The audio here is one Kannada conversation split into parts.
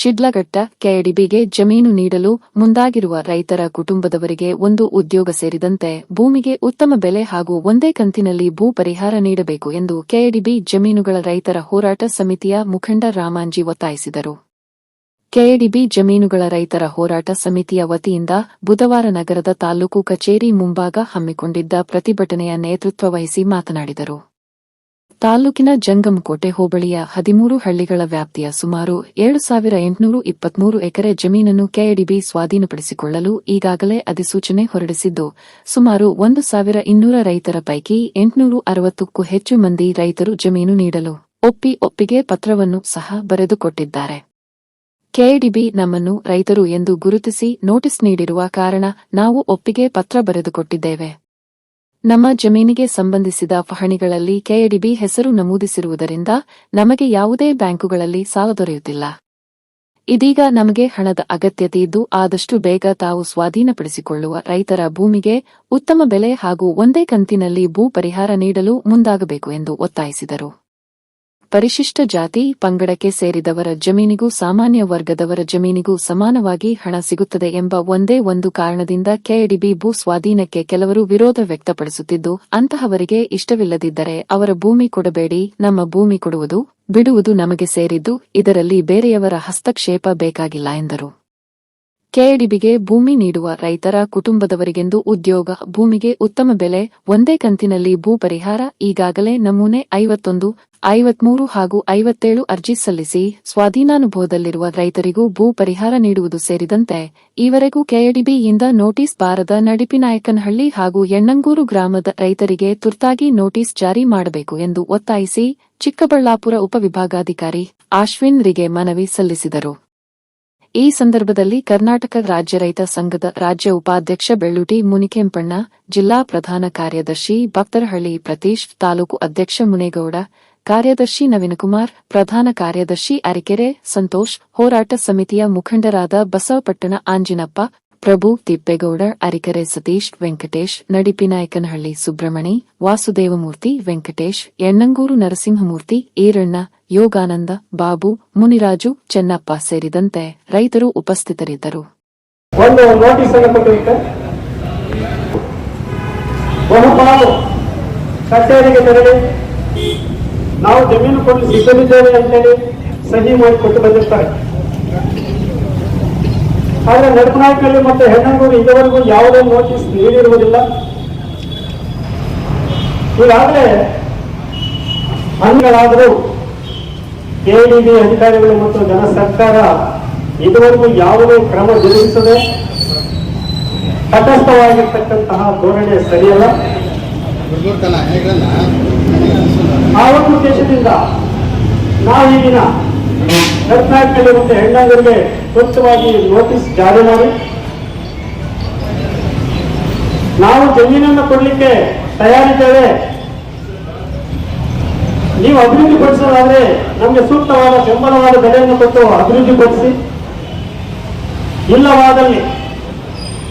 ಶಿಡ್ಲಘಟ್ಟ ಕೆಎಡಿಬಿಗೆ ಜಮೀನು ನೀಡಲು ಮುಂದಾಗಿರುವ ರೈತರ ಕುಟುಂಬದವರಿಗೆ ಒಂದು ಉದ್ಯೋಗ ಸೇರಿದಂತೆ ಭೂಮಿಗೆ ಉತ್ತಮ ಬೆಲೆ ಹಾಗೂ ಒಂದೇ ಕಂತಿನಲ್ಲಿ ಭೂ ಪರಿಹಾರ ನೀಡಬೇಕು ಎಂದು ಕೆಎಡಿಬಿ ಜಮೀನುಗಳ ರೈತರ ಹೋರಾಟ ಸಮಿತಿಯ ಮುಖಂಡ ರಾಮಾಂಜಿ ಒತ್ತಾಯಿಸಿದರು. ಕೆಎಡಿಬಿ ಜಮೀನುಗಳ ರೈತರ ಹೋರಾಟ ಸಮಿತಿಯ ವತಿಯಿಂದ ಬುಧವಾರ ನಗರದ ತಾಲೂಕು ಕಚೇರಿ ಮುಂಭಾಗ ಹಮ್ಮಿಕೊಂಡಿದ್ದ ಪ್ರತಿಭಟನೆಯ ನೇತೃತ್ವ ವಹಿಸಿ ಮಾತನಾಡಿದರು. ತಾಲೂಕಿನ ಜಂಗಮಕೋಟೆ ಹೋಬಳಿಯ ಹದಿಮೂರು ಹಳ್ಳಿಗಳ ವ್ಯಾಪ್ತಿಯ ಸುಮಾರು ಏಳು ಸಾವಿರ ಎಂಟುನೂರು ಇಪ್ಪತ್ಮೂರು ಎಕರೆ ಜಮೀನನ್ನು ಕೆಎಡಿಬಿ ಸ್ವಾಧೀನಪಡಿಸಿಕೊಳ್ಳಲು ಈಗಾಗಲೇ ಅಧಿಸೂಚನೆ ಹೊರಡಿಸಿದ್ದು, ಸುಮಾರು ಒಂದು ಸಾವಿರ ಇನ್ನೂರ ರೈತರ ಪೈಕಿ ಎಂಟುನೂರು ಅರವತ್ತಕ್ಕೂ ಹೆಚ್ಚು ಮಂದಿ ರೈತರು ಜಮೀನು ನೀಡಲು ಒಪ್ಪಿ ಒಪ್ಪಿಗೆ ಪತ್ರವನ್ನು ಸಹ ಬರೆದುಕೊಟ್ಟಿದ್ದಾರೆ. ಕೆಎಡಿಬಿ ನಮ್ಮನ್ನು ರೈತರು ಎಂದು ಗುರುತಿಸಿ ನೋಟಿಸ್ ನೀಡಿರುವ ಕಾರಣ ನಾವು ಒಪ್ಪಿಗೆ ಪತ್ರ ಬರೆದುಕೊಟ್ಟಿದ್ದೇವೆ. ನಮ್ಮ ಜಮೀನಿಗೆ ಸಂಬಂಧಿಸಿದ ಪಹಣಿಗಳಲ್ಲಿ ಕೆಎಡಿಬಿ ಹೆಸರು ನಮೂದಿಸಿರುವುದರಿಂದ ನಮಗೆ ಯಾವುದೇ ಬ್ಯಾಂಕುಗಳಲ್ಲಿ ಸಾಲ ದೊರೆಯುತ್ತಿಲ್ಲ. ಇದೀಗ ನಮಗೆ ಹಣದ ಅಗತ್ಯತೆ ಇದ್ದು ಆದಷ್ಟು ಬೇಗ ತಾವು ಸ್ವಾಧೀನಪಡಿಸಿಕೊಳ್ಳುವ ರೈತರ ಭೂಮಿಗೆ ಉತ್ತಮ ಬೆಲೆ ಹಾಗೂ ಒಂದೇ ಕಂತಿನಲ್ಲಿ ಭೂ ಪರಿಹಾರ ನೀಡಲು ಮುಂದಾಗಬೇಕು ಎಂದು ಒತ್ತಾಯಿಸಿದರು. ಪರಿಶಿಷ್ಟ ಜಾತಿ ಪಂಗಡಕ್ಕೆ ಸೇರಿದವರ ಜಮೀನಿಗೂ ಸಾಮಾನ್ಯ ವರ್ಗದವರ ಜಮೀನಿಗೂ ಸಮಾನವಾಗಿ ಹಣ ಸಿಗುತ್ತದೆ ಎಂಬ ಒಂದೇ ಒಂದು ಕಾರಣದಿಂದ ಕೆಎಡಿಬಿ ಭೂ ಸ್ವಾಧೀನಕ್ಕೆ ಕೆಲವರು ವಿರೋಧ ವ್ಯಕ್ತಪಡಿಸುತ್ತಿದ್ದು, ಅಂತಹವರಿಗೆ ಇಷ್ಟವಿಲ್ಲದಿದ್ದರೆ ಅವರ ಭೂಮಿ ಕೊಡಬೇಡಿ, ನಮ್ಮ ಭೂಮಿ ಕೊಡುವುದು, ಬಿಡುವುದು ನಮಗೆ ಸೇರಿದ್ದು, ಇದರಲ್ಲಿ ಬೇರೆಯವರ ಹಸ್ತಕ್ಷೇಪ ಬೇಕಾಗಿಲ್ಲ ಎಂದರು. ಕೆಎಡಿಬಿಗೆ ಭೂಮಿ ನೀಡುವ ರೈತರ ಕುಟುಂಬದವರಿಗೆಂದು ಉದ್ಯೋಗ, ಭೂಮಿಗೆ ಉತ್ತಮ ಬೆಲೆ, ಒಂದೇ ಕಂತಿನಲ್ಲಿ ಭೂ ಪರಿಹಾರ, ಈಗಾಗಲೇ ನಮೂನೆ ಐವತ್ತೊಂದು, ಐವತ್ಮೂರು ಹಾಗೂ ಐವತ್ತೇಳು ಅರ್ಜಿ ಸಲ್ಲಿಸಿ ಸ್ವಾಧೀನಾನುಭವದಲ್ಲಿರುವ ರೈತರಿಗೂ ಭೂ ಪರಿಹಾರ ನೀಡುವುದು ಸೇರಿದಂತೆ ಈವರೆಗೂ ಕೆಎಡಿಬಿಯಿಂದ ನೋಟಿಸ್ ಬಾರದ ನಡಿಪಿನಾಯಕನಹಳ್ಳಿ ಹಾಗೂ ಎಣ್ಣಂಗೂರು ಗ್ರಾಮದ ರೈತರಿಗೆ ತುರ್ತಾಗಿ ನೋಟಿಸ್ ಜಾರಿ ಮಾಡಬೇಕು ಎಂದು ಒತ್ತಾಯಿಸಿ ಚಿಕ್ಕಬಳ್ಳಾಪುರ ಉಪವಿಭಾಗಾಧಿಕಾರಿ ಅಶ್ವಿನ್ ರಿಗೆ ಮನವಿ ಸಲ್ಲಿಸಿದರು. ಈ ಸಂದರ್ಭದಲ್ಲಿ ಕರ್ನಾಟಕ ರಾಜ್ಯ ರೈತ ಸಂಘದ ರಾಜ್ಯ ಉಪಾಧ್ಯಕ್ಷ ಬೆಳ್ಳುಟಿ ಮುನಿಕೆಂಪಣ್ಣ, ಜಿಲ್ಲಾ ಪ್ರಧಾನ ಕಾರ್ಯದರ್ಶಿ ಭಕ್ತರಹಳ್ಳಿ ಪ್ರತೀಶ್, ತಾಲೂಕು ಅಧ್ಯಕ್ಷ ಮುನೇಗೌಡ, ಕಾರ್ಯದರ್ಶಿ ನವೀನಕುಮಾರ್, ಪ್ರಧಾನ ಕಾರ್ಯದರ್ಶಿ ಅರಿಕೆರೆ, ಸಂತೋಷ್, ಹೋರಾಟ ಸಮಿತಿಯ ಮುಖಂಡರಾದ ಬಸವಪಟ್ಟಣ ಆಂಜಿನಪ್ಪ, ಪ್ರಭು ತಿಪ್ಪೇಗೌಡ, ಅರಿಕೆರೆ ಸತೀಶ್, ವೆಂಕಟೇಶ್ ನಡಿಪಿನಾಯಕನಹಳ್ಳಿ ಸುಬ್ರಹ್ಮಣಿ, ವಾಸುದೇವಮೂರ್ತಿ, ವೆಂಕಟೇಶ್, ಎಣ್ಣಂಗೂರು ನರಸಿಂಹಮೂರ್ತಿ, ಈರಣ್ಣ ಯೋಗಾನಂದ, ಬಾಬು, ಮುನಿರಾಜು, ಚೆನ್ನಪ್ಪ ಸೇರಿದಂತೆ ರೈತರು ಉಪಸ್ಥಿತರಿದ್ದರು. ಒಂದು ನೋಟಿಸ್ ಅನ್ನು ಕೊಟ್ಟಿರುತ್ತೆ ಬಹುಪಾಲು ಕಚೇರಿಗೆ ತೆರಳಿ, ನಾವು ಜಮೀನು ಕೊಡಲು ಸಿದ್ಧವಿದ್ದೇವೆ ಅಂತೇಳಿ ಸಹಿ ಮಾಡಿ ಕೊಟ್ಟು ಬಂದಿರ್ತಾರೆ. ಆದ್ರೆ ನಡಪನಾಯಕಲ್ಲಿ ಮತ್ತೆ ಹೆಣ್ಣೂರು ಇದುವರೆಗೂ ಯಾವುದೇ ನೋಟಿಸ್ ನೀಡಿರುವುದಿಲ್ಲ. ಈಗಾಗಲೇ ಅಂಗಗಳಾದರೂ ಕೆಡಿಬಿ ಅಧಿಕಾರಿಗಳು ಮತ್ತು ಜನ ಸರ್ಕಾರ ಇದುವರೆಗೂ ಯಾವುದೇ ಕ್ರಮ ಜರುಗಿಸದೆ ತಟಸ್ಥವಾಗಿರ್ತಕ್ಕಂತಹ ಧೋರಣೆ ಸರಿಯಲ್ಲ. ಆ ಒಂದು ಉದ್ದೇಶದಿಂದ ನಾವು ಈ ದಿನ ಕರ್ನಾಟಕದಲ್ಲಿ ಮತ್ತು ಹೆಣ್ಣಾಗರಿಗೆ ಸೂಕ್ತವಾಗಿ ನೋಟಿಸ್ ಜಾರಿ ಮಾಡಿ. ನಾವು ಜಮೀನನ್ನು ಕೊಡಲಿಕ್ಕೆ ತಯಾರಿದ್ದೇವೆ. ನೀವು ಅಭಿವೃದ್ಧಿ ಪಡಿಸೋದಾದ್ರೆ ನಮಗೆ ಸೂಕ್ತವಾದ ಬೆಂಬಲವಾದ ಬೆಲೆಯನ್ನು ಕೊಟ್ಟು ಅಭಿವೃದ್ಧಿ ಪಡಿಸಿ ಇಲ್ಲವಾದಲ್ಲಿ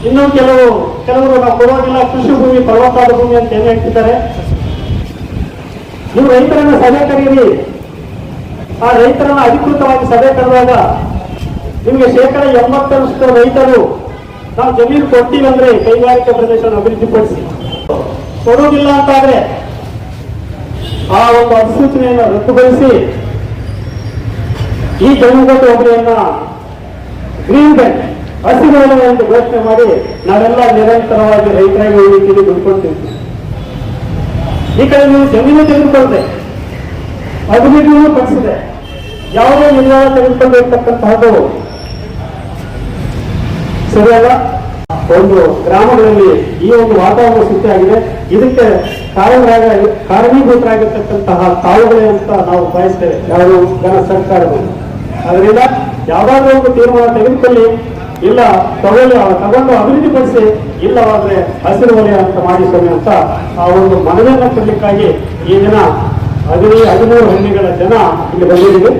ಇನ್ನೂ ಕೆಲವು, ಕೆಲವರು ನಾವು ಕೊಡೋದಿಲ್ಲ, ಕೃಷಿ ಭೂಮಿ ಫಲವತ್ತಾದ ಭೂಮಿ ಅಂತ ಏನು ಹೇಳ್ತಿದ್ದಾರೆ ನೀವು ರೈತರನ್ನ ಸಭೆ ಕರೀರಿ. ಆ ರೈತರನ್ನ ಅಧಿಕೃತವಾಗಿ ಸಭೆ ಕರೆದಾಗ ನಿಮಗೆ ಶೇಕಡ ಎಂಬತ್ತರಷ್ಟು ರೈತರು ನಾವು ಜಮೀನು ಕೊಡ್ತೀವಿ ಅಂದ್ರೆ ಕೈಗಾರಿಕಾ ಪ್ರದೇಶವನ್ನು ಅಭಿವೃದ್ಧಿಪಡಿಸಿ. ಕೊಡೋದಿಲ್ಲ ಅಂತಾದ್ರೆ ಆ ಒಂದು ಅಧಿಸೂಚನೆಯನ್ನು ರದ್ದುಗೊಳಿಸಿ ಈ ಜಮೀನುಗಟ್ಟು ಒಬ್ಬರಿಯನ್ನ ಗ್ರೀನ್ ಬೆಲ್ಟ್ ಹಸಿರು ಎಂದು ಘೋಷಣೆ ಮಾಡಿ ನಾವೆಲ್ಲ ನಿರಂತರವಾಗಿ ರೈತರಾಗಿ ಉಳಿತೀವಿ ದುಡ್ಕೊಳ್ತೀವಿ ಈ ಕಡೆ ನೀವು ಜಮೀನು ತೆಗೆದುಕೊಳ್ಳದೆ ಅಭಿವೃದ್ಧಿಯನ್ನು ಪಡಿಸಿದೆ. ಯಾವುದೇ ನಿರ್ಧಾರ ತೆಗೆದುಕೊಂಡಿರ್ತಕ್ಕಂತಹದ್ದು ಸರಿಯಲ್ಲ ಒಂದು ಗ್ರಾಮಗಳಲ್ಲಿ ಈ ಒಂದು ವಾತಾವರಣ ಸೃಷ್ಟಿಯಾಗಿದೆ. ಇದಕ್ಕೆ ಕಾರಣರಾಗ ಕಾರಣೀಭೂತರಾಗಿರ್ತಕ್ಕಂತಹ ತಾವುಗಳೇ ಅಂತ ನಾವು ಬಯಸ್ತೇವೆ. ಯಾರು ಜನ ಸರ್ಕಾರಗಳು. ಅದರಿಂದ ಯಾವಾಗಲೂ ಒಂದು ತೀರ್ಮಾನ ತೆಗೆದುಕೊಳ್ಳಿ. ಇಲ್ಲ ತಗೊಳ್ಳಿ ತಗೊಂಡು ಅಭಿವೃದ್ಧಿಪಡಿಸಿ ಇಲ್ಲವಾದ್ರೆ ಹಸಿರು ವಲಯ ಅಂತ ಮಾಡಿಸೋಣ ಅಂತ ಆ ಒಂದು ಮನವಿಯನ್ನು ಕೊಡಲಿಕ್ಕಾಗಿ ಈ ದಿನ ಹದಿನೈದು, ಹದಿಮೂರು ಹಳ್ಳಿಗಳ ಜನ ಇಲ್ಲಿ ಬಂದಿದ್ದೀವಿ.